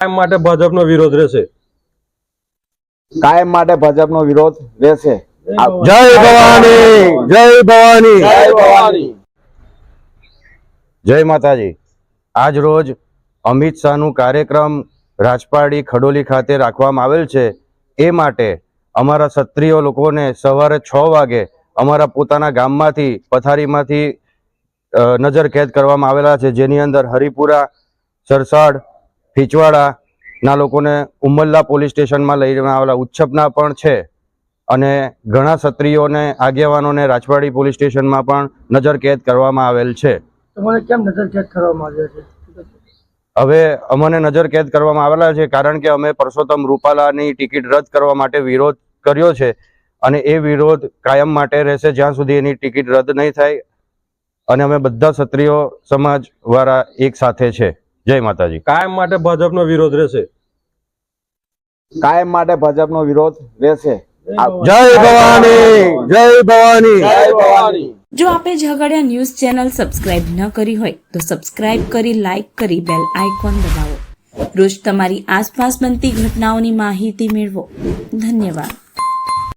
કાયમ માટે ભાજપનો વિરોધ રહેશે? કાયમ માટે ભાજપનો વિરોધ રહેશે. જય ભવાની જય ભવાની. જય માતાજી. આજ રોજ અમિત શાહનું કાર્યક્રમ રાજપાડી ખડોલી ખાતે રાખવામાં આવેલ છે. એ માટે અમારા ક્ષત્રિય લોકોને સવારે છ વાગે અમારા પોતાના ગામમાંથી પથારીમાંથી નજર કેદ કરવામાં આવેલા છે. જેની અંદર હરિપુરા સરસાડ ફીચવાડાના લોકોને ઉમલ્લા પોલીસ સ્ટેશનમાં લઈ આવેલા ઉચ્છપના પણ છે અને ઘણા ક્ષત્રિયોને આગેવાનોને રાજવાડી પોલીસ સ્ટેશનમાં પણ નજર કેદ કરવામાં આવેલ છે. તમારે કેમ નજર કરવામાં આવ્યા છે? હવે અમને નજર કેદ કરવામાં આવેલા છે કારણ કે અમે પરસોત્તમ રૂપાલાની ટિકિટ રદ કરવા માટે વિરોધ કર્યો છે અને એ વિરોધ કાયમ માટે રહેશે જ્યાં સુધી એની ટિકિટ રદ નહીં થાય અને અમે બધા ક્ષત્રિયો સમાજ વાળા એક સાથે છે. જય માતાજી. કાયમ માટે ભાજપનો વિરોધ રહેશે. કાયમ માટે ભાજપનો વિરોધ રહેશે. જય ભવાની. જય ભવાની જો આપે ઝઘડિયા ન્યૂઝ ચેનલ સબસ્ક્રાઇબ ન કરી હોય તો સબસ્ક્રાઇબ કરી લાઇક કરી બેલ આઇકોન દબાવો. રોજ તમારી આસપાસ બનતી ઘટનાઓની માહિતી મેળવો. ધન્યવાદ.